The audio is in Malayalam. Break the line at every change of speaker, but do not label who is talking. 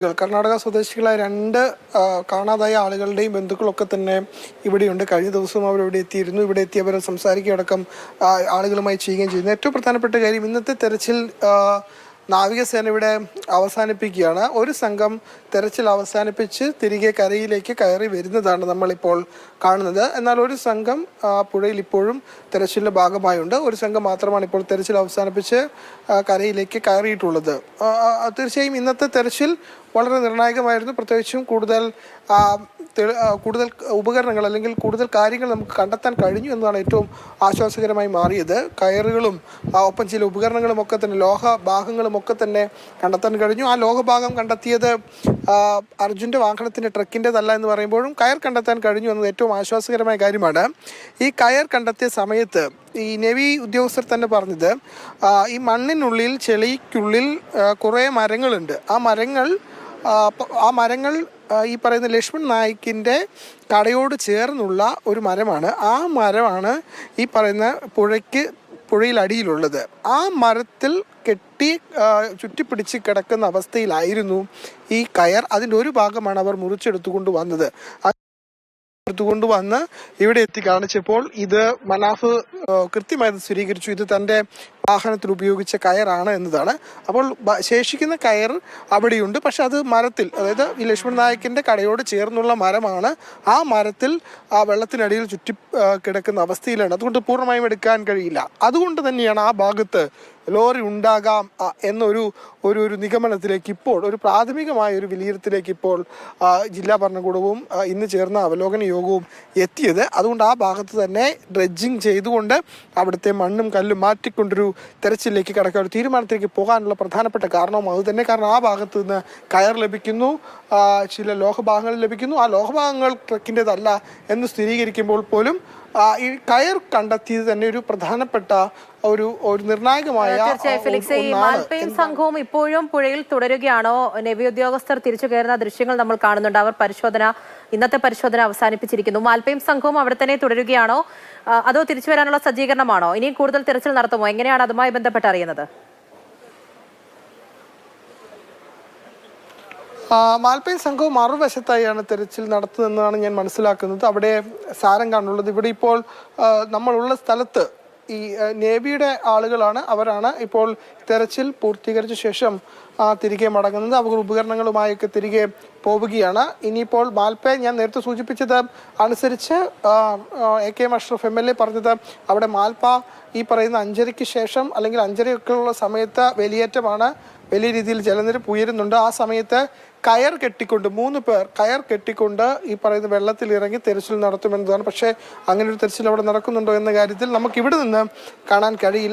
കർണാടക സ്വദേശികളായ രണ്ട് കാണാതായ ആളുകളുടെയും ബന്ധുക്കളൊക്കെ തന്നെ ഇവിടെയുണ്ട്. കഴിഞ്ഞ ദിവസവും അവർ ഇവിടെ എത്തിയിരുന്നു. ഇവിടെ എത്തി അവർ സംസാരിക്കുകയടക്കം ആളുകളുമായി ചെയ്യുകയും ചെയ്യുന്നു ഏറ്റവും പ്രധാനപ്പെട്ട കാര്യം ഇന്നത്തെ തെരച്ചിൽ നാവികസേന ഇവിടെ അവസാനിപ്പിക്കുകയാണ്. ഒരു സംഘം തെരച്ചിൽ അവസാനിപ്പിച്ച് തിരികെ കരയിലേക്ക് കയറി വരുന്നതാണ് നമ്മളിപ്പോൾ കാണുന്നത്. എന്നാൽ ഒരു സംഘം പുഴയിൽ ഇപ്പോഴും തെരച്ചിലിന്റെ ഭാഗമായുണ്ട്. ഒരു സംഘം മാത്രമാണ് ഇപ്പോൾ തെരച്ചിൽ അവസാനിപ്പിച്ച് കരയിലേക്ക് കയറിയിട്ടുള്ളത്. തീർച്ചയായും ഇന്നത്തെ തെരച്ചിൽ വളരെ നിർണായകമായിരുന്നു. പ്രത്യേകിച്ചും കൂടുതൽ കൂടുതൽ ഉപകരണങ്ങൾ അല്ലെങ്കിൽ കൂടുതൽ കാര്യങ്ങൾ നമുക്ക് കണ്ടെത്താൻ കഴിഞ്ഞു എന്നതാണ് ഏറ്റവും ആശ്വാസകരമായി മാറിയത്. കയറുകളും ഒപ്പം ചില ഉപകരണങ്ങളും ഒക്കെ തന്നെ ലോഹ ഭാഗങ്ങളും ഒക്കെ തന്നെ കണ്ടെത്താൻ കഴിഞ്ഞു. ആ ലോഹഭാഗം കണ്ടെത്തിയത് അർജുന്റെ വാഹനത്തിന്റെ ട്രക്കിന്റെതല്ല എന്ന് പറയുമ്പോഴും കയർ കണ്ടെത്താൻ കഴിഞ്ഞു എന്നത് ഏറ്റവും ആശ്വാസകരമായ കാര്യമാണ്. ഈ കയർ കണ്ടെത്തിയ സമയത്ത് ഈ നെവി ഉദ്യോഗസ്ഥർ തന്നെ പറഞ്ഞത് ഈ മണ്ണിനുള്ളിൽ ചെളിക്കുള്ളിൽ കുറേ മരങ്ങളുണ്ട്. ആ മരങ്ങൾ ആ, മരങ്ങൾ ഈ പറയുന്ന ലക്ഷ്മൺ നായിക്കിന്റെ കടയോട് ചേർന്നുള്ള ഒരു മരമാണ്. ആ മരമാണ് ഈ പറയുന്ന പുഴയ്ക്ക് പുഴയിൽ അടിയിലുള്ളത് ആ മരത്തിൽ കെട്ടി ചുറ്റിപ്പിടിച്ച് കിടക്കുന്ന അവസ്ഥയിലായിരുന്നു ഈ കയർ. അതിന്റെ ഒരു ഭാഗമാണ് അവർ മുറിച്ചെടുത്തുകൊണ്ട് വന്നത്. എടുത്തുകൊണ്ട് വന്ന് ഇവിടെ എത്തി കാണിച്ചപ്പോൾ ഇത് മനാഫ് കൃത്യമായി സ്ഥിരീകരിച്ചു ഇത് തന്റെ വാഹനത്തിൽ ഉപയോഗിച്ച കയറാണ് എന്നതാണ്. അപ്പോൾ ശേഷിക്കുന്ന കയർ അവിടെയുണ്ട്. പക്ഷെ അത് മരത്തിൽ അതായത് ഈ ലക്ഷ്മൺ നായക്കിന്റെ കടയോട് ചേർന്നുള്ള മരമാണ്. ആ മരത്തിൽ ആ വെള്ളത്തിനടിയിൽ ചുറ്റി കിടക്കുന്ന അവസ്ഥയിലാണ്. അതുകൊണ്ട് പൂർണമായും എടുക്കാൻ കഴിയില്ല. അതുകൊണ്ട് തന്നെയാണ് ആ ഭാഗത്ത് ലോറി ഉണ്ടാകാം എന്നൊരു ഒരു ഒരു നിഗമനത്തിലേക്ക് ഇപ്പോൾ ഒരു പ്രാഥമികമായ ഒരു വിലയിരുത്തലേക്ക് ഇപ്പോൾ ജില്ലാ ഭരണകൂടവും ഇന്ന് ചേർന്ന അവലോകന യോഗവും എത്തിയത്. അതുകൊണ്ട് ആ ഭാഗത്ത് തന്നെ ഡ്രഡ്ജിങ് ചെയ്തുകൊണ്ട് അവിടുത്തെ മണ്ണും കല്ലും മാറ്റിക്കൊണ്ടൊരു തെരച്ചിലേക്ക് കടക്കാൻ ഒരു തീരുമാനത്തിലേക്ക് പോകാനുള്ള പ്രധാനപ്പെട്ട കാരണവും അത് തന്നെ. കാരണം ആ ഭാഗത്ത് നിന്ന് കയർ ലഭിക്കുന്നു. ചില ലോഹഭാഗങ്ങൾ ലഭിക്കുന്നു. ആ ലോഹഭാഗങ്ങൾ ട്രക്കിന്റെതല്ല എന്ന് സ്ഥിരീകരിക്കുമ്പോൾ പോലും ഈ കയർ കണ്ടെത്തിയത് തന്നെ ഒരു പ്രധാനപ്പെട്ട ഒരു ഒരു നിർണായകമായ
ഫിലിക്സ് ഈ മാൽപ്പയും സംഘവും ഇപ്പോഴും പുഴയിൽ തുടരുകയാണോ? നെവി ഉദ്യോഗസ്ഥർ തിരിച്ചു കയറുന്ന ദൃശ്യങ്ങൾ നമ്മൾ കാണുന്നുണ്ട്. അവർ പരിശോധന ഇന്നത്തെ പരിശോധന അവസാനിപ്പിച്ചിരിക്കുന്നു. മാൽപ്പയും സംഘവും അവിടെ തന്നെ തുടരുകയാണോ? അതോ തിരിച്ചു വരാനുള്ള സജ്ജീകരണമാണോ? ഇനിയും കൂടുതൽ തിരച്ചിൽ നടത്തുമോ? എങ്ങനെയാണ് അതുമായി ബന്ധപ്പെട്ട് അറിയുന്നത്?
ആ, മാൽപ്പയും സംഘവും മറുവശത്തായാണ് തെരച്ചിൽ നടത്തുന്നതെന്നാണ് ഞാൻ മനസ്സിലാക്കുന്നത്. അവിടെ സാരം കാണുള്ളത് ഇവിടെ ഇപ്പോൾ നമ്മളുള്ള സ്ഥലത്ത് ഈ നേവിയുടെ ആളുകളാണ്. അവരാണ് ഇപ്പോൾ തെരച്ചിൽ പൂർത്തീകരിച്ച ശേഷം തിരികെ മടങ്ങുന്നത്. അവർ ഉപകരണങ്ങളുമായൊക്കെ തിരികെ പോവുകയാണ്. ഇനിയിപ്പോൾ മാൽപ്പയെ ഞാൻ നേരത്തെ സൂചിപ്പിച്ചത് അനുസരിച്ച് A K Ashraf M L A പറഞ്ഞത് അവിടെ മാൽപ്പ ഈ പറയുന്ന അഞ്ചരയ്ക്ക് ശേഷം അല്ലെങ്കിൽ അഞ്ചരയൊക്കെയുള്ള സമയത്ത് വേലിയേറ്റമാണ്. വലിയ രീതിയിൽ ജലനിരപ്പ് ഉയരുന്നുണ്ട്. ആ സമയത്ത് കയർ കെട്ടിക്കൊണ്ട് മൂന്ന് പേർ കയർ കെട്ടിക്കൊണ്ട് ഈ പറയുന്ന വെള്ളത്തിൽ ഇറങ്ങി തെരച്ചിൽ നടത്തുമെന്നതാണ്. പക്ഷേ അങ്ങനെ ഒരു തെരച്ചിൽ അവിടെ നടക്കുന്നുണ്ടോ എന്ന കാര്യത്തിൽ നമുക്ക് ഇവിടെ നിന്ന് കാണാൻ കഴിയില്ല.